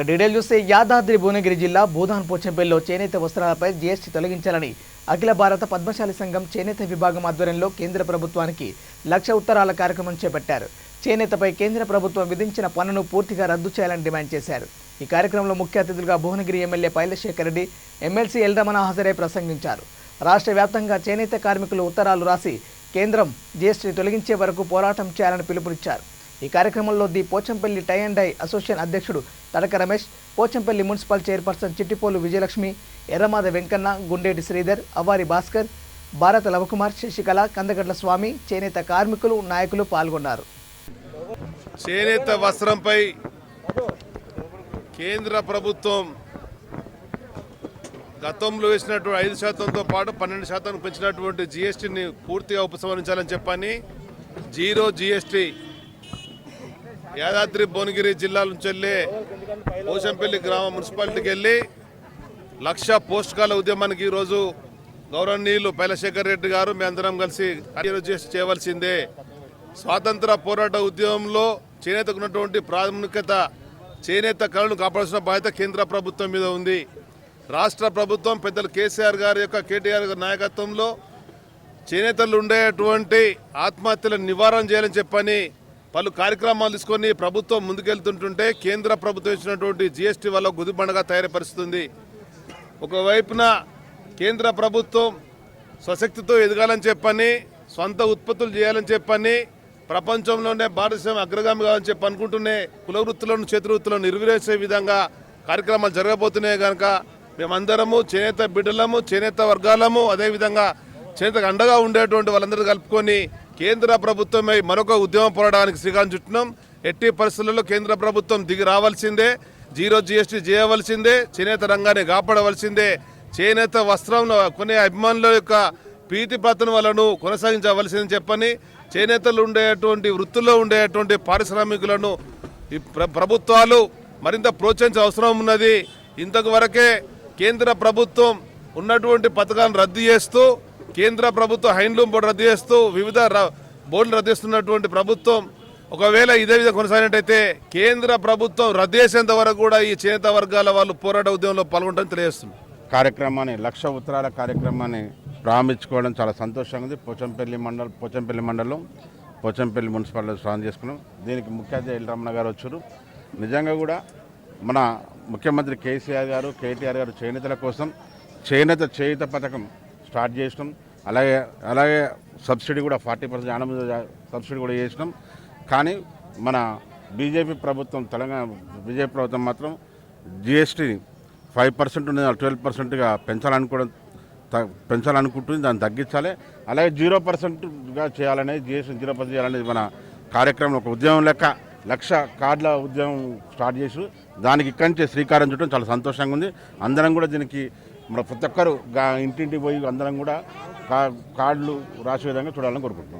ఇక డీటెయిల్ చూస్తే యాదాద్రి భువనగిరి జిల్లా భూదాన్ పోచంపల్లిలో చేనేత వస్త్రాలపై జీఎస్టీ తొలగించాలని అఖిల భారత పద్మశాలి సంఘం చేనేత విభాగం ఆధ్వర్యంలో కేంద్ర ప్రభుత్వానికి లక్ష ఉత్తరాల కార్యక్రమం చేపట్టారు. చేనేతపై కేంద్ర ప్రభుత్వం విధించిన పన్నును పూర్తిగా రద్దు చేయాలని డిమాండ్ చేశారు. ఈ కార్యక్రమంలో ముఖ్య అతిథులుగా భువనగిరి ఎమ్మెల్యే పైలశేఖర్ రెడ్డి ఎమ్మెల్సీ ఎల్రమణ హాజరై ప్రసంగించారు. రాష్ట్ర వ్యాప్తంగా చేనేత కార్మికులు ఉత్తరాలు రాసి కేంద్రం జీఎస్టీ తొలగించే వరకు పోరాటం చేయాలని పిలుపునిచ్చారు. ఈ కార్యక్రమంలో the Pochampally tie and dye association అధ్యక్షుడు తడక రమేష్ పోచంపల్లి మున్సిపల్ చైర్పర్సన్ చిట్టిపోలు విజయలక్ష్మి ఎర్రమాద వెంకన్న గుండేటి శ్రీధర్ అవ్వారి భాస్కర్ భారత లవకుమార్ శశికళ కందగడ్ల స్వామి చేనేత కార్మికులు నాయకులు పాల్గొన్నారు. చేనేత వస్త్రంపై కేంద్ర ప్రభుత్వం గతంలో వేసినటువంటి ఐదు శాతంతో పాటు పన్నెండు శాతం పెంచినటువంటి జీఎస్టీని పూర్తిగా ఉపసంహరించాలని చెప్పని జీరో జీఎస్టీ యాదాద్రి భువనగిరి జిల్లా నుంచి వెళ్ళి పోషంపల్లి గ్రామ మున్సిపాలిటీకి వెళ్ళి లక్ష పోస్ట్ కాల ఉద్యమానికి ఈరోజు గౌరవనీయులు పైలశేఖర్ రెడ్డి గారు మీ అందరం కలిసి జీరో చేయవలసిందే. స్వాతంత్ర పోరాట ఉద్యమంలో చేనేతకు ఉన్నటువంటి ప్రాముఖ్యత చేనేత కళను కాపాడాల్సిన బాధ్యత కేంద్ర ప్రభుత్వం మీద ఉంది. రాష్ట్ర ప్రభుత్వం పెద్దలు కేసీఆర్ గారి యొక్క కేటీఆర్ గారి నాయకత్వంలో చేనేతలు ఉండేటువంటి ఆత్మహత్యలను నివారణ చేయాలని చెప్పని పలు కార్యక్రమాలు తీసుకొని ప్రభుత్వం ముందుకెళ్తుంటుంటే కేంద్ర ప్రభుత్వం ఇచ్చినటువంటి జీఎస్టీ వల్ల గుదిబండగా తయారుపరుస్తుంది ఒకవైపున కేంద్ర ప్రభుత్వం స్వశక్తితో ఎదగాలని చెప్పని సొంత ఉత్పత్తులు చేయాలని చెప్పని ప్రపంచంలోనే భారతదేశం అగ్రగామి కావాలని చెప్పి అనుకుంటూనే కులవృత్తులను చేతి వృత్తులను నిర్వహించే విధంగా కార్యక్రమాలు జరగబోతున్నాయి కనుక మేమందరము చేనేత బిడ్డలము చేనేత వర్గాలము అదేవిధంగా చేనేతకు అండగా ఉండేటువంటి వాళ్ళందరూ కలుపుకొని కేంద్ర ప్రభుత్వమై మరొక ఉద్యమ పోరాటానికి శ్రీకారం చుట్టినాం. ఎట్టి పరిస్థితుల్లో కేంద్ర ప్రభుత్వం దిగి రావాల్సిందే జీరో జీఎస్టీ చేయవలసిందే చేనేత రంగాన్ని కాపాడవలసిందే చేనేత వస్త్రం కొనే అభిమానుల యొక్క ప్రీతి ప్రార్థన వలను కొనసాగించవలసిందని చెప్పని చేనేతలు ఉండేటువంటి వృత్తుల్లో ఉండేటువంటి పారిశ్రామికులను ఈ ప్ర- ప్రభుత్వాలు మరింత ప్రోత్సహించే అవసరం ఉన్నది. ఇంతకు వరకే కేంద్ర ప్రభుత్వం ఉన్నటువంటి పథకాలను రద్దు చేస్తూ కేంద్ర ప్రభుత్వం హైండ్లూమ్ బోర్డు రద్దు చేస్తూ వివిధ ర- బోర్డులు రద్దు చేస్తున్నటువంటి ప్రభుత్వం ఒకవేళ ఇదే విధంగా కొనసాగినట్టయితే కేంద్ర ప్రభుత్వం రద్దు చేసేంత వరకు కూడా ఈ చేనేత వర్గాల వాళ్ళు పోరాట ఉద్యమంలో పాల్గొంటారని తెలియజేస్తుంది. కార్యక్రమాన్ని లక్ష ఉత్తరాల కార్యక్రమాన్ని ప్రారంభించుకోవడం చాలా సంతోషంగా ఉంది. పోచంపల్లి మండలం పోచంపల్లి మండలం పోచంపల్లి మున్సిపాలిటీ స్నానం చేసుకున్నాం. దీనికి ముఖ్య అతిథి ఎల్ రమణ గారు వచ్చారు. నిజంగా కూడా మన ముఖ్యమంత్రి కేసీఆర్ గారు కేటీఆర్ గారు చేనేతల కోసం చేనేత చేయుత పథకం స్టార్ట్ చేసినాం. అలాగే అలాగే సబ్సిడీ కూడా ఫార్టీ పర్సెంట్ యానం సబ్సిడీ కూడా చేసినాం. కానీ మన బీజేపీ ప్రభుత్వం తెలంగాణ బీజేపీ ప్రభుత్వం మాత్రం జిఎస్టీని ఫైవ్ పర్సెంట్ ఉన్నది ట్వెల్వ్ పర్సెంట్గా పెంచాలనుకోవడం త- పెంచాలనుకుంటుంది. దాన్ని తగ్గించాలి. అలాగే జీరో పర్సెంట్గా చేయాలనేది జిఎస్టీ జీరో పర్సెంట్ చేయాలనేది మన కార్యక్రమం ఒక ఉద్యమం లెక్క లక్ష కార్డుల ఉద్యమం స్టార్ట్ చేసి దానికి ఇక్కడి నుంచి శ్రీకారం చుట్టడం చాలా సంతోషంగా ఉంది. అందరం కూడా దీనికి మన ప్రతి ఒక్కరు గా- ఇంటింటికి పోయి అందరం కూడా కా కార్డులు రాసే విధంగా చూడాలని కోరుకుంటున్నాం.